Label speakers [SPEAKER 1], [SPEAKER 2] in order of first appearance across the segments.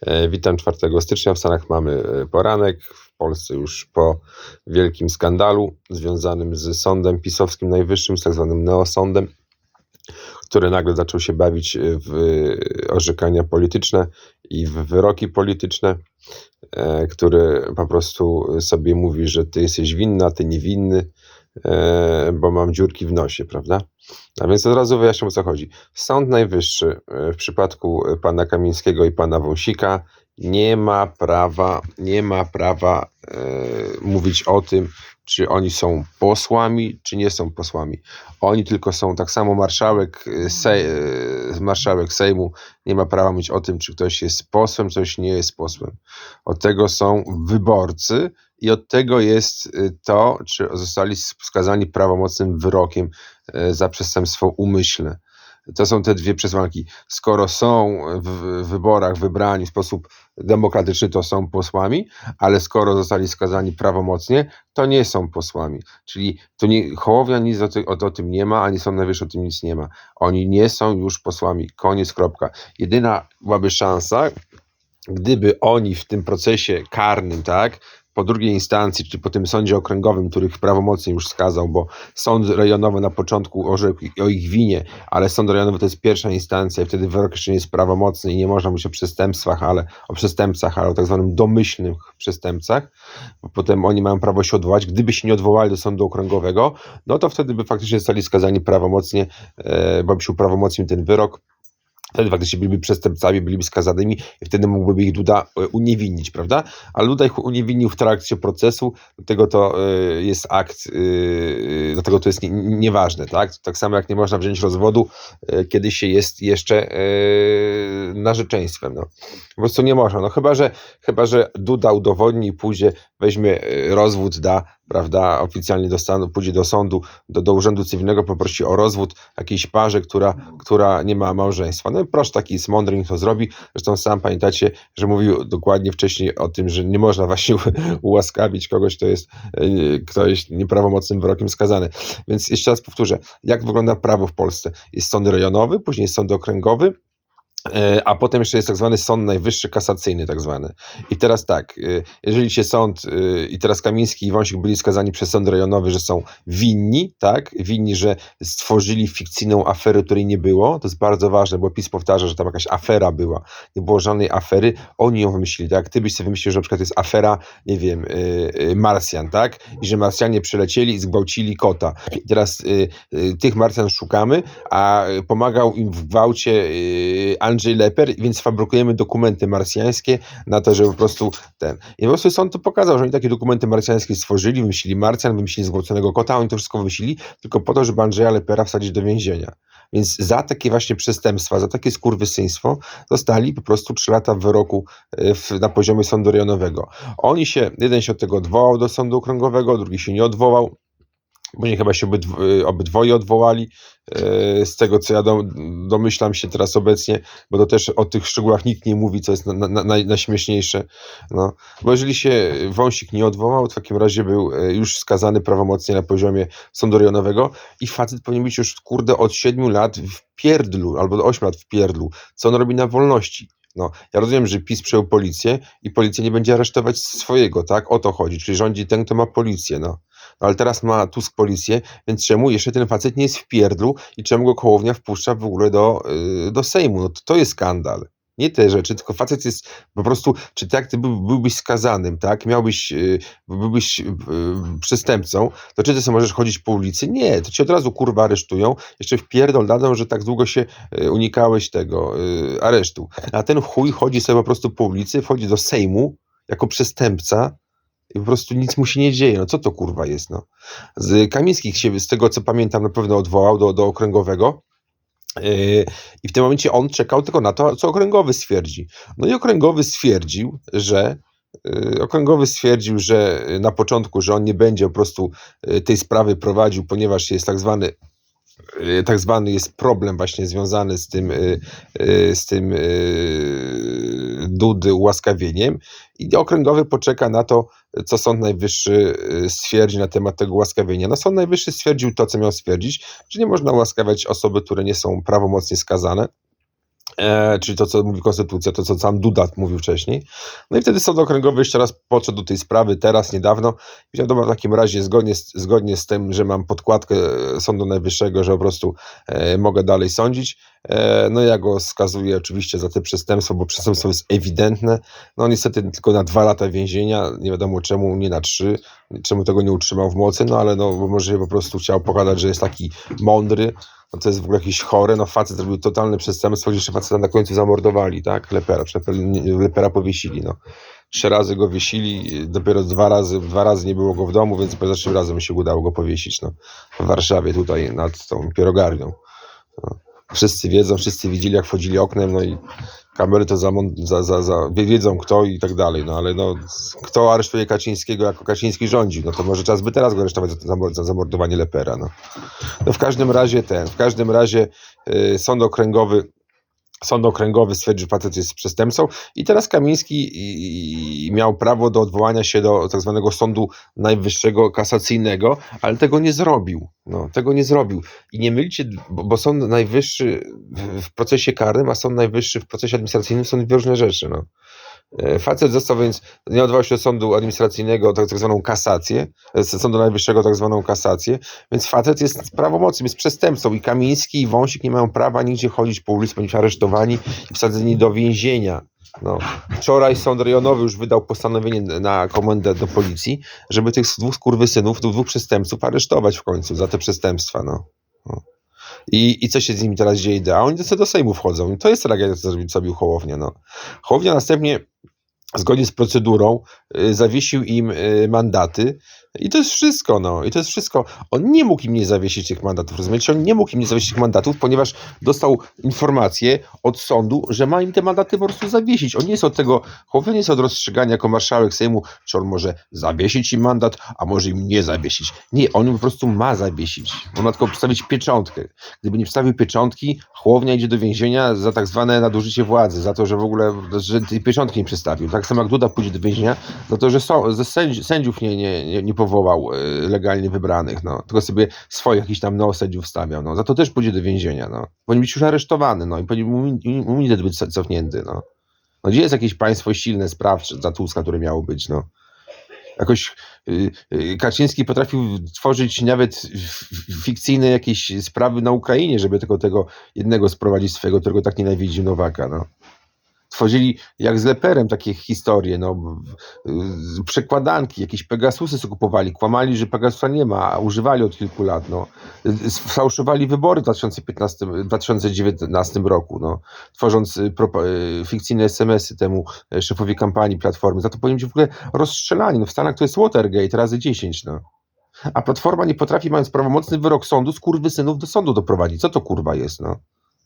[SPEAKER 1] E, Witam 4 stycznia. W Stanach mamy e, poranek. W Polsce już po wielkim skandalu związanym z sądem pisowskim najwyższym, z tak zwanym neosądem, który nagle zaczął się bawić w orzekania polityczne i w wyroki polityczne, e, który po prostu sobie mówi, że ty jesteś winna, ty niewinny, bo mam dziurki w nosie, prawda? A więc od razu wyjaśniam o co chodzi. Sąd Najwyższy e, w przypadku pana Kamińskiego i pana Wąsika nie ma prawa, nie ma prawa e, mówić o tym, czy oni są posłami, czy nie są posłami. Oni tylko są, tak samo marszałek, e, sej, e, marszałek Sejmu nie ma prawa mówić o tym, czy ktoś jest posłem, czy ktoś nie jest posłem. Od tego są wyborcy i od tego jest e, to, czy zostali skazani prawomocnym wyrokiem za przestępstwo umyślne. To są te dwie przesłanki. Skoro są w wyborach wybrani w sposób demokratyczny, to są posłami, ale skoro zostali skazani prawomocnie, to nie są posłami. Czyli to nie, Hołownia nic o, ty, o, o tym nie ma, ani Sąd Najwyższy o tym nic nie ma. Oni nie są już posłami. Koniec, kropka. Jedyna byłaby szansa, gdyby oni w tym procesie karnym, tak, po drugiej instancji, czy po tym sądzie okręgowym, których prawomocnie już skazał, bo sąd rejonowy na początku orzekł o ich winie, ale sąd rejonowy to jest pierwsza instancja i wtedy wyrok jeszcze nie jest prawomocny i nie można mówić o przestępstwach, ale o przestępcach, ale o tak zwanym domyślnych przestępcach, bo potem oni mają prawo się odwołać. Gdyby się nie odwołali do sądu okręgowego, no to wtedy by faktycznie zostali skazani prawomocnie, e, bo by się uprawomocnił ten wyrok, Wtedy faktycznie byliby przestępcami, byliby skazanymi i wtedy mógłby ich Duda e, uniewinnić, prawda? Ale Duda ich uniewinnił w trakcie procesu, dlatego to e, jest akt, e, dlatego to jest nie, nieważne, tak? Tak samo jak nie można wziąć rozwodu, kiedy się jest jeszcze narzeczeństwem, no. Po prostu nie można, no chyba, że, chyba, że Duda udowodni pójdzie, weźmie rozwód, da, prawda, oficjalnie do stanu, pójdzie do sądu, do, do urzędu cywilnego, poprosi o rozwód jakiejś parze, która, która nie ma małżeństwa. No i proszę, taki jest mądry, niech to zrobi. Zresztą sam pamiętacie, że mówił dokładnie wcześniej o tym, że nie można właśnie ułaskawić kogoś, kto jest, kto jest nieprawomocnym wyrokiem skazany. Więc jeszcze raz powtórzę, jak wygląda prawo w Polsce? Jest sąd rejonowy, później jest sąd okręgowy, a potem jeszcze jest tak zwany Sąd Najwyższy Kasacyjny, tak zwany. I teraz tak, jeżeli się sąd, i teraz Kamiński i Wąsik byli skazani przez sąd rejonowy, że są winni, tak, winni, że stworzyli fikcyjną aferę, której nie było, to jest bardzo ważne, bo PiS powtarza, że tam jakaś afera była, nie było żadnej afery, oni ją wymyślili, tak, ty byś sobie wymyślił, że na przykład jest afera, nie wiem, Marsjan, tak, i że Marsjanie przylecieli i zgwałcili kota. I teraz tych Marsjan szukamy, a pomagał im w gwałcie Andrzej Leper, więc fabrykujemy dokumenty marsjańskie na to, że po prostu ten. I po prostu sąd to pokazał, że oni takie dokumenty marsjańskie stworzyli, wymyślili Marsjan, wymyślili zgwałconego kota, oni to wszystko wymyślili, tylko po to, żeby Andrzeja Lepera wsadzić do więzienia. Więc za takie właśnie przestępstwa, za takie skurwysyństwo dostali po prostu 3 lata wyroku w, na poziomie sądu rejonowego. Oni się, jeden się od tego odwołał do sądu okręgowego, drugi się nie odwołał. Później chyba się obydw obydwoje odwołali, z tego co ja domyślam się teraz obecnie, bo to też o tych szczegółach nikt nie mówi, co jest na, na, na, najśmieszniejsze. No. Bo jeżeli się Wąsik nie odwołał, w takim razie był już skazany prawomocnie na poziomie sądu rejonowego i facet powinien być już, kurde, od 7 lat w pierdlu, albo do 8 lat w pierdlu, co on robi na wolności. No, ja rozumiem, że PiS przejął policję i policja nie będzie aresztować swojego, tak? O to chodzi, czyli rządzi ten, kto ma policję, no. No ale teraz ma Tusk policję, więc czemu jeszcze ten facet nie jest w pierdlu i czemu go Kołownia wpuszcza w ogóle do, yy, do Sejmu? No to, to jest skandal. Nie te rzeczy, tylko facet jest po prostu, czy tak ty był, byłbyś skazanym, tak? Miałbyś, yy, byłbyś yy, przestępcą, to czy ty sobie możesz chodzić po ulicy? Nie, to cię od razu kurwa aresztują, jeszcze w pierdol dadzą, że tak długo się unikałeś tego aresztu. A ten chuj chodzi sobie po prostu po ulicy, wchodzi do Sejmu jako przestępca, i po prostu nic mu się nie dzieje. No co to kurwa jest, no? Z Kamińskich się, z tego co pamiętam, na pewno odwołał do, do okręgowego. Yy, I w tym momencie on czekał tylko na to, co okręgowy stwierdzi. No i okręgowy stwierdził, że yy, Okręgowy stwierdził, że na początku, że on nie będzie po prostu yy, tej sprawy prowadził, ponieważ jest tak zwany tak zwany jest problem właśnie związany z tym, z tym Dudy ułaskawieniem i okręgowy poczeka na to, co Sąd Najwyższy stwierdzi na temat tego ułaskawienia. No Sąd Najwyższy stwierdził to, co miał stwierdzić, że nie można ułaskawiać osoby, które nie są prawomocnie skazane E, czyli to, co mówi konstytucja, to, co sam Duda mówił wcześniej. No i wtedy sąd okręgowy jeszcze raz podszedł do tej sprawy, teraz, niedawno. I dobra, w takim razie zgodnie z, zgodnie z tym, że mam podkładkę Sądu Najwyższego, że po prostu e, mogę dalej sądzić, e, no ja go skazuję oczywiście za te przestępstwo, bo przestępstwo jest ewidentne. No niestety tylko na dwa lata więzienia, nie wiadomo czemu, nie na trzy, czemu tego nie utrzymał w mocy, no ale no, może po prostu chciał pokazać, że jest taki mądry, no to jest w ogóle jakieś chore, no facet zrobił totalne przestępstwo, jeszcze faceta na końcu zamordowali, tak, Lepera, Lepera powiesili, no. Trzy razy go wiesili, dopiero dwa razy, dwa razy nie było go w domu, więc za trzy razy mi się udało go powiesić, no. W Warszawie tutaj nad tą pierogarnią. No. Wszyscy wiedzą, wszyscy widzieli jak wchodzili oknem, no i kamery to za, za, za, za, wiedzą kto i tak dalej, no ale no, kto aresztuje Kaczyńskiego jako Kaczyński rządzi, no to może czas by teraz go aresztować za, za zamordowanie Lepera, no. no w każdym razie ten, w każdym razie y, sąd okręgowy Sąd okręgowy stwierdził, że facet jest przestępcą i teraz Kamiński miał prawo do odwołania się do tak zwanego Sądu Najwyższego Kasacyjnego, ale tego nie zrobił. No, tego nie zrobił. I nie mylicie, bo, bo Sąd Najwyższy w procesie karnym, a Sąd Najwyższy w procesie administracyjnym są dwie różne rzeczy. No. E, facet został więc, nie odwołał się do sądu administracyjnego, tak, zwaną kasację, e, sądu najwyższego, tak zwaną kasację, więc facet jest prawomocnym, jest przestępcą i Kamiński i Wąsik nie mają prawa nigdzie chodzić po ulicy, bądź aresztowani i wsadzeni do więzienia. No. Wczoraj sąd rejonowy już wydał postanowienie na komendę do policji, żeby tych dwóch skurwysynów, tych dwóch przestępców aresztować w końcu za te przestępstwa. No. I, I co się z nimi teraz dzieje? A oni do, Sejmu wchodzą. I to jest tragedia, co zrobił Hołownia. No. Hołownia następnie zgodnie z procedurą y, zawiesił im y, mandaty i to jest wszystko, no. I to jest wszystko. On nie mógł im nie zawiesić tych mandatów, rozumiecie? On nie mógł im nie zawiesić tych mandatów, ponieważ dostał informację od sądu, że ma im te mandaty po prostu zawiesić. On nie jest od tego, Hołownia nie jest od rozstrzygania jako marszałek Sejmu, czy on może zawiesić im mandat, a może im nie zawiesić. Nie, on im po prostu ma zawiesić. On ma tylko postawić pieczątkę. Gdyby nie wstawił pieczątki, Hołownia idzie do więzienia za tak zwane nadużycie władzy, za to, że w ogóle, że tej pieczątki nie przestawił. Tak samo jak Duda pójdzie do więzienia, za to, że ze sędziów nie, nie, nie, nie powołał e, legalnie wybranych, no. Tylko sobie swoich jakichś tam neosędziów stawiał, no. Za to też pójdzie do więzienia, no. Powinien być już aresztowany, no. I powinien być cofnięty, no. No gdzie jest jakieś państwo silne, sprawcze za Tuska, które miało być, no. Jakoś y, y, Kaczyński potrafił tworzyć nawet fikcyjne jakieś sprawy na Ukrainie, żeby tylko tego jednego sprowadzić swego, którego tak nienawidził Nowaka, no tworzyli jak z Leperem takie historie, no, przekładanki, jakieś Pegasusy sobie kupowali, kłamali, że Pegasusa nie ma, a używali od kilku lat, no. Fałszowali wybory w 2015, 2019 roku, no, tworząc y, y, fikcyjne SMS-y temu y, szefowi kampanii Platformy. Za to powinien być w ogóle rozstrzelani. No, w Stanach to jest Watergate razy 10, no. A Platforma nie potrafi, mając prawomocny wyrok sądu, synów do sądu doprowadzić. Co to kurwa jest, no?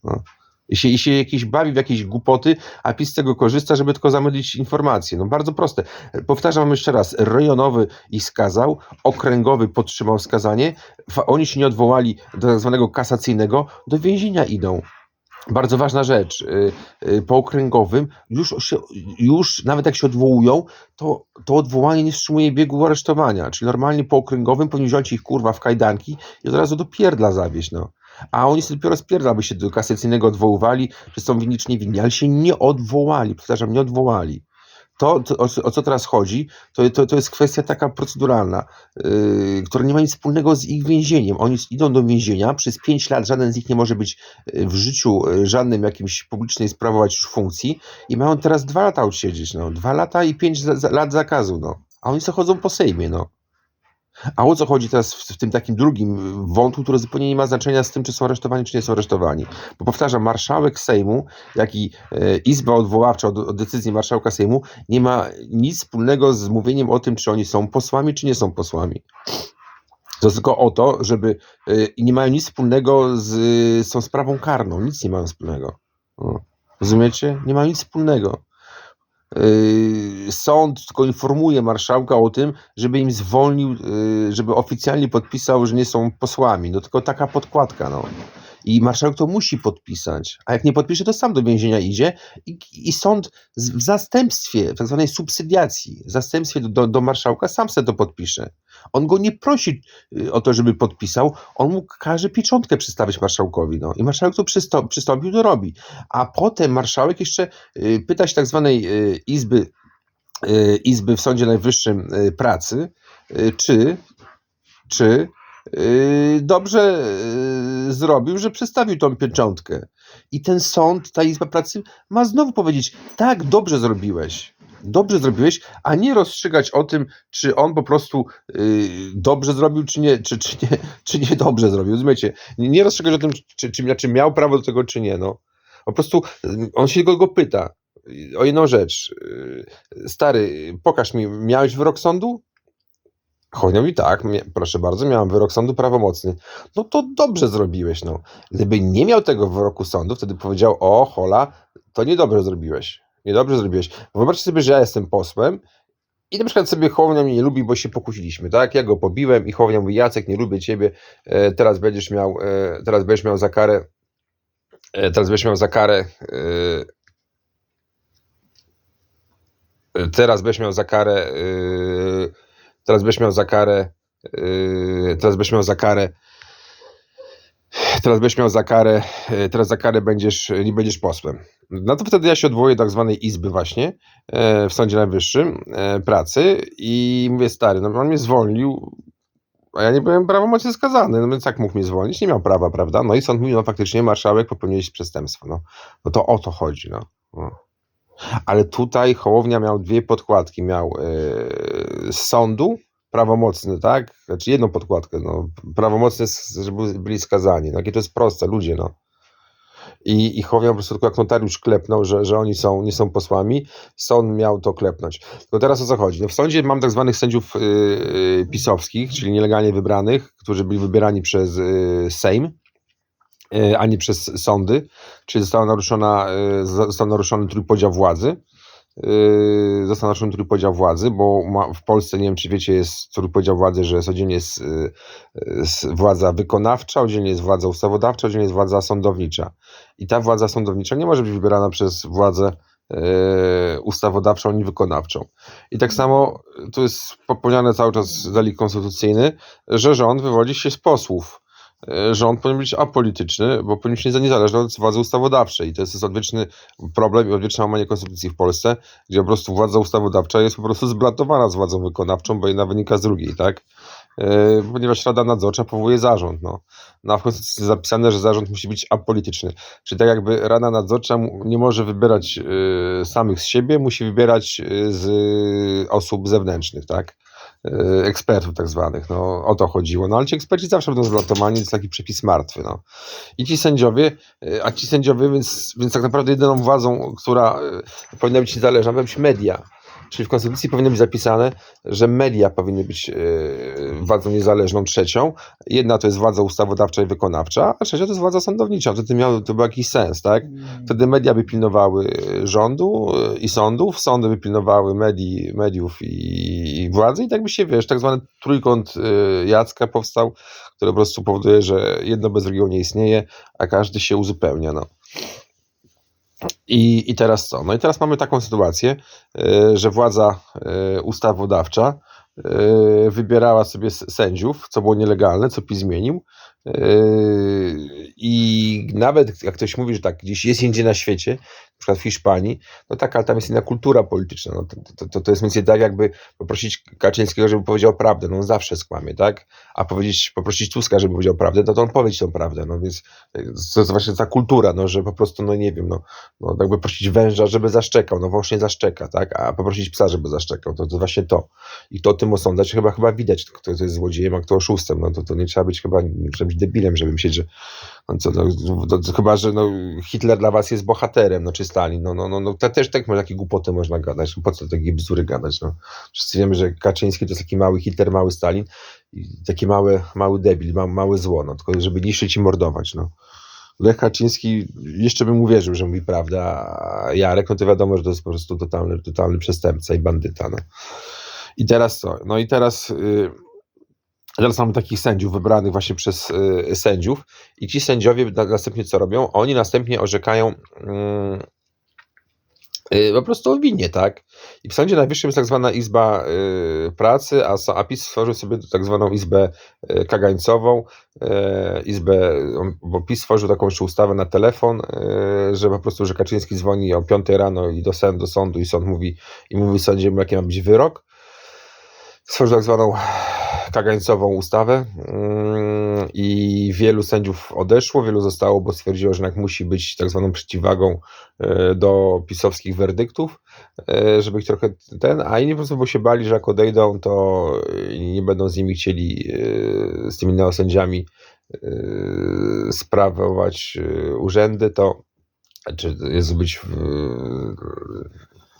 [SPEAKER 1] no. I się, I się jakieś bawi w jakieś głupoty, a PiS z tego korzysta, żeby tylko zamylić informacje. No bardzo proste. Powtarzam jeszcze raz. Rejonowy ich skazał, okręgowy podtrzymał skazanie, oni się nie odwołali do tak zwanego kasacyjnego, do więzienia idą. Bardzo ważna rzecz. Y, y, po okręgowym już, się, już nawet jak się odwołują, to, to odwołanie nie wstrzymuje biegu aresztowania. Czyli normalnie po okręgowym powinien wziąć ich kurwa w kajdanki i od razu do pierdla zawieźć. No. A oni sobie dopiero spierdla, by się do kasacyjnego odwoływali, że są winni czy niewinni, ale się nie odwołali, powtarzam, nie odwołali. To, to o, o, co teraz chodzi, to, to, to jest kwestia taka proceduralna, yy, która nie ma nic wspólnego z ich więzieniem. Oni idą do więzienia, przez 5 lat żaden z nich nie może być yy, w życiu yy, żadnym jakimś publicznej sprawować już funkcji i mają teraz dwa lata odsiedzieć, no. Dwa lata i pięć za, za, lat zakazu, no. A oni sobie chodzą po Sejmie, no. A o co chodzi teraz w, w, tym takim drugim wątku, który zupełnie nie ma znaczenia z tym, czy są aresztowani, czy nie są aresztowani? Bo powtarzam, marszałek Sejmu, jak i e, Izba Odwoławcza od, od, decyzji marszałka Sejmu nie ma nic wspólnego z mówieniem o tym, czy oni są posłami, czy nie są posłami. To tylko o to, żeby e, nie mają nic wspólnego z, z tą sprawą karną. Nic nie mają wspólnego. Rozumiecie? Nie mają nic wspólnego. Yy, sąd tylko informuje marszałka o tym, żeby im zwolnił, yy, żeby oficjalnie podpisał, że nie są posłami. No tylko taka podkładka. No. I marszałek to musi podpisać, a jak nie podpisze, to sam do więzienia idzie i, i sąd w zastępstwie, w tak zwanej subsydiacji, w zastępstwie do, do, marszałka sam sobie to podpisze. On go nie prosi y, o to, żeby podpisał, on mu każe pieczątkę przystawić marszałkowi. No. I marszałek to przystąpił, przystąpił, to robi. A potem marszałek jeszcze y, pyta się tak zwanej y, izby, izby w Sądzie Najwyższym pracy, czy, czy dobrze y, zrobił, że przystawił tą pieczątkę. I ten sąd, ta izba pracy ma znowu powiedzieć, tak, dobrze zrobiłeś. Dobrze zrobiłeś, a nie rozstrzygać o tym, czy on po prostu y, dobrze zrobił, czy nie, czy, czy, nie, czy nie dobrze zrobił. Rozumiecie? Nie, rozstrzygać o tym, czy, czy, czy miał prawo do tego, czy nie. No. Po prostu on się go, go pyta o jedną rzecz. Stary, pokaż mi, miałeś wyrok sądu? Mi tak, proszę bardzo, miałem wyrok sądu prawomocny. No to dobrze zrobiłeś, no. Gdyby nie miał tego wyroku sądu, wtedy powiedział, o hola, to niedobrze zrobiłeś. Niedobrze zrobiłeś. Wyobraźcie sobie, że ja jestem posłem i na przykład sobie Hołownia mnie nie lubi, bo się pokłóciliśmy, tak? Ja go pobiłem i Hołownia mówi, Jacek, nie lubię ciebie, e, teraz będziesz miał, e, teraz będziesz miał za karę, e, teraz będziesz miał za karę, teraz będziesz miał za karę, teraz będziesz miał za karę, e, teraz będziesz miał za karę, teraz będziesz miał za karę, e, teraz za karę będziesz, nie będziesz posłem. No to wtedy ja się odwołuję do tak zwanej izby właśnie e, w Sądzie Najwyższym e, pracy i mówię, stary, no on mnie zwolnił, a ja nie byłem prawomocnie skazany, no więc jak mógł mnie zwolnić? Nie miał prawa, prawda? No i sąd mówi, no faktycznie marszałek popełniłeś przestępstwo, no. No to o to chodzi, no. no. Ale tutaj Hołownia miał dwie podkładki, miał e, z sądu prawomocny, tak? Znaczy jedną podkładkę, no, prawomocny, żeby byli skazani. No, to jest proste, ludzie, no. I, i Hołownia po prostu tylko jak notariusz klepnął, że, że oni są, nie są posłami, sąd miał to klepnąć. Tylko teraz o co chodzi? No w sądzie mam tak zwanych sędziów yy, pisowskich, czyli nielegalnie wybranych, którzy byli wybierani przez yy, Sejm, yy, a nie przez sądy, czyli została naruszona, yy, został naruszony trójpodział władzy. Yy, został naruszony trójpodział władzy, bo w Polsce, nie wiem czy wiecie, jest trójpodział władzy, że jest oddzielnie jest, jest władza wykonawcza, oddzielnie jest władza ustawodawcza, oddzielnie jest władza sądownicza. I ta władza sądownicza nie może być wybierana przez władzę ustawodawczą ani wykonawczą. I tak samo tu jest popełniany cały czas delikt konstytucyjny, że rząd wywodzi się z posłów. Rząd powinien być apolityczny, bo powinien być niezależny od władzy ustawodawczej. I to jest, odwieczny problem i odwieczne łamanie konstytucji w Polsce, gdzie po prostu władza ustawodawcza jest po prostu zblatowana z władzą wykonawczą, bo jedna wynika z drugiej, tak? Yy, ponieważ Rada Nadzorcza powołuje zarząd. No. No, a w konstytucji jest zapisane, że zarząd musi być apolityczny. Czyli tak jakby Rada Nadzorcza nie może wybierać y, samych z siebie, musi wybierać z osób zewnętrznych, tak? Y, ekspertów tak zwanych, no o to chodziło. No ale ci eksperci zawsze będą zblatowani, to jest taki przepis martwy, no. I ci sędziowie, y, a ci sędziowie, więc, więc tak naprawdę jedyną władzą, która y, powinna być niezależna, powinna być media. Czyli w konstytucji powinno być zapisane, że media powinny być y, władzą niezależną trzecią, Jedna to jest władza ustawodawcza i wykonawcza, a trzecia to jest władza sądownicza. Wtedy miał, to był jakiś sens, tak? Wtedy media by pilnowały y, rządu y, i sądów, sądy by pilnowały medii, mediów i, i władzy i tak by się, wiesz, tak zwany trójkąt Jacka powstał, który po prostu powoduje, że jedno bez drugiego nie istnieje, a każdy się uzupełnia, no. I, I teraz co? No i teraz mamy taką sytuację, y, że władza y, ustawodawcza y, wybierała sobie sędziów, co było nielegalne, co PiS zmienił. Y, I nawet jak ktoś mówi, że tak gdzieś jest indziej na świecie, na przykład w Hiszpanii, no tak, ale tam jest inna kultura polityczna. No to, to, to, jest mniej tak, jakby poprosić Kaczyńskiego, żeby powiedział prawdę. No on zawsze skłamie, tak? A powiedzieć, poprosić Tuska, żeby powiedział prawdę, no to on powie tą prawdę. No więc y, to jest właśnie ta kultura, no, że po prostu, no nie wiem, no, no jakby prosić węża, żeby zaszczekał, no wąż nie zaszczeka, tak? A poprosić psa, żeby zaszczekał, to, to właśnie to. I to o tym osądzać chyba chyba widać, kto to jest złodziejem, a kto oszustem. No to, to nie trzeba być chyba nie być debilem, żeby myśleć, że no, co, no, to, chyba, że no, Hitler dla was jest bohaterem, no czy Stalin. No, no, no, no to też tak takie głupoty można gadać. No, po co takie bzdury gadać? No? Wszyscy wiemy, że Kaczyński to jest taki mały Hitler, mały Stalin i taki mały, mały debil, ma, małe zło, no, tylko żeby niszczyć i mordować. No. Lech Kaczyński jeszcze bym uwierzył, że mówi prawdę, a Jarek, no to wiadomo, że to jest po prostu totalny, totalny przestępca i bandyta. No. I teraz co? No i teraz y, Teraz mamy takich sędziów wybranych właśnie przez y, sędziów i ci sędziowie na, następnie co robią? Oni następnie orzekają mm, y, po prostu o winie, tak? I w Sądzie Najwyższym jest tak zwana Izba y, Pracy, a, a PiS stworzył sobie tak zwaną Izbę y, Kagańcową, y, Izbę, bo PiS stworzył taką jeszcze ustawę na telefon, y, że po prostu, że Kaczyński dzwoni o 5 rano i do, do sądu i sąd mówi, i mówi sędziemu, jaki ma być wyrok. Stworzył tak zwaną kagańcową ustawę mm, i wielu sędziów odeszło, wielu zostało, bo stwierdziło, że jednak musi być tak zwaną przeciwwagą e, do pisowskich werdyktów, e, żeby ich trochę ten, a inni po prostu bo się bali, że jak odejdą, to e, nie będą z nimi chcieli, z tymi neosędziami sprawować urzędy, to czy jest być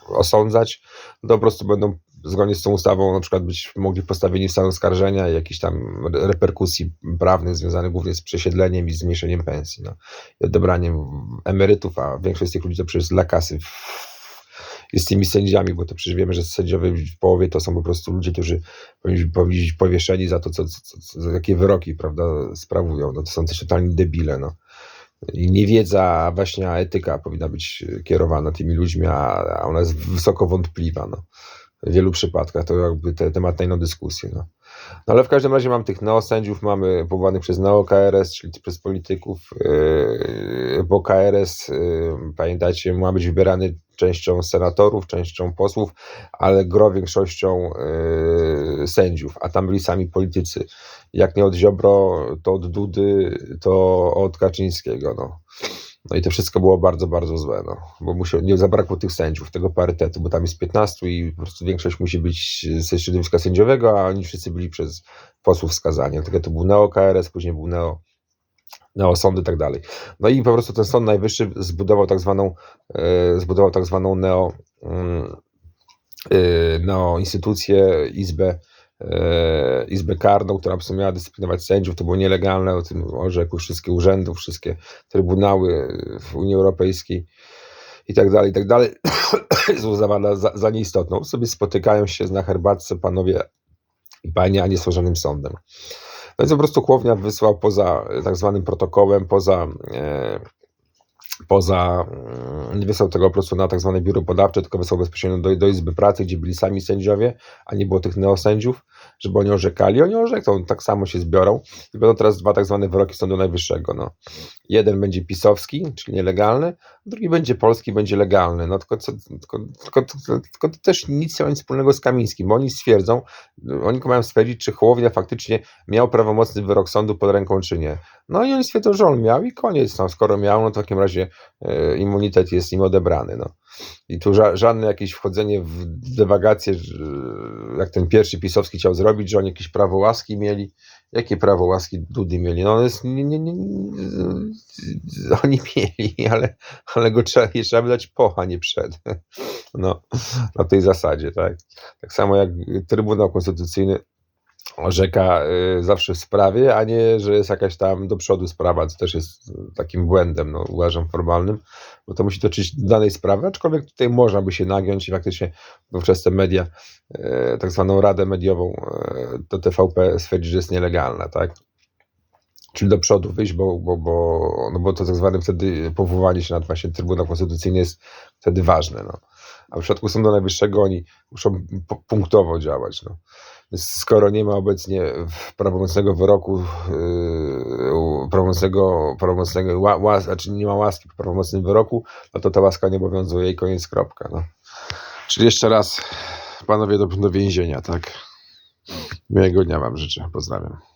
[SPEAKER 1] osądzać, to po prostu będą zgodnie z tą ustawą na przykład być mogli postawieni w stan oskarżenia i jakichś tam re- reperkusji prawnych związanych głównie z przesiedleniem i zmniejszeniem pensji no, i odebraniem emerytów, a większość z tych ludzi to przecież dla kasy jest z tymi sędziami, bo to przecież wiemy, że sędziowie w połowie to są po prostu ludzie, którzy powinni być powieszeni za to, co, co, co, jakie wyroki prawda, sprawują. No, to są też totalni debile. No. I niewiedza, właśnie etyka powinna być kierowana tymi ludźmi, a, a ona jest wysoko wątpliwa. No w wielu przypadkach. To jakby te, temat na inną dyskusję. No. no ale w każdym razie mamy tych neosędziów, mamy powołanych przez neo-KRS, czyli przez polityków, yy, bo KRS, yy, pamiętajcie, ma być wybierany częścią senatorów, częścią posłów, ale gro większością yy, sędziów, a tam byli sami politycy. Jak nie od Ziobro, to od Dudy, to od Kaczyńskiego. No. No i to wszystko było bardzo, bardzo złe, no, bo musiał, nie zabrakło tych sędziów, tego parytetu, bo tam jest 15 i po prostu większość musi być ze środowiska sędziowego, a oni wszyscy byli przez posłów wskazani. Dlatego to był neo-KRS, później był neo, neosąd i tak dalej. No i po prostu ten Sąd Najwyższy zbudował tak zwaną, e, zbudował tak zwaną neo, e, neo instytucję, izbę, e, izbę karną, która po prostu miała dyscyplinować sędziów, to było nielegalne, o tym orzekły wszystkie urzędy, wszystkie trybunały w Unii Europejskiej i tak dalej, i tak dalej, jest uznawana za, za nieistotną. Sobie spotykają się na herbatce panowie i panie, a nie stworzonym sądem. No więc po prostu Chłownia wysłał poza e, tak zwanym protokołem, poza, e, poza mm, nie wysłał tego po prostu na tak zwane biuro podawcze, tylko wysłał bezpośrednio do, do Izby Pracy, gdzie byli sami sędziowie, a nie było tych neosędziów, żeby oni orzekali. Oni orzekną, tak samo się zbiorą. I będą teraz dwa tak zwane wyroki Sądu Najwyższego. No. Jeden będzie pisowski, czyli nielegalny, drugi będzie polski, będzie legalny. No tylko, co, tylko, tylko, tylko, to też nic nie ma nic wspólnego z Kamińskim, bo oni stwierdzą, oni mają stwierdzić, czy Hołownia faktycznie miał prawomocny wyrok sądu pod ręką, czy nie. No i oni stwierdzą, że on miał i koniec. No, skoro miał, no to w takim razie e, immunitet jest im odebrany. No. I tu ża- żadne jakieś wchodzenie w dewagację, jak ten pierwszy pisowski chciał zrobić, że oni jakieś prawo łaski mieli. Jakie prawo łaski Dudy mieli? No, jest, nie, nie, nie, oni mieli, ale, ale go trzeba, je trzeba by dać po, a nie przed. No, na tej zasadzie, tak. Tak samo jak Trybunał Konstytucyjny orzeka y, zawsze w sprawie, a nie, że jest jakaś tam do przodu sprawa, co też jest y, takim błędem, no, uważam, formalnym, bo to musi dotyczyć danej sprawy, aczkolwiek tutaj można by się nagiąć i faktycznie wówczas te media, y, tak zwaną radę mediową, to TVP stwierdzi, że jest nielegalna, tak? Czyli do przodu wyjść, bo, bo, bo, no bo to tak zwane wtedy powołanie się na właśnie Trybunał Konstytucyjny jest wtedy ważne. No. A w przypadku Sądu Najwyższego oni muszą pu- punktowo działać. No. Więc skoro nie ma obecnie prawomocnego wyroku, yy, prawomocnego, prawomocnego ła, łas, znaczy nie ma łaski po prawomocnym wyroku, no to ta łaska nie obowiązuje i koniec, kropka. No. Czyli jeszcze raz, panowie, do, do więzienia, tak? Miłego dnia wam życzę. Pozdrawiam.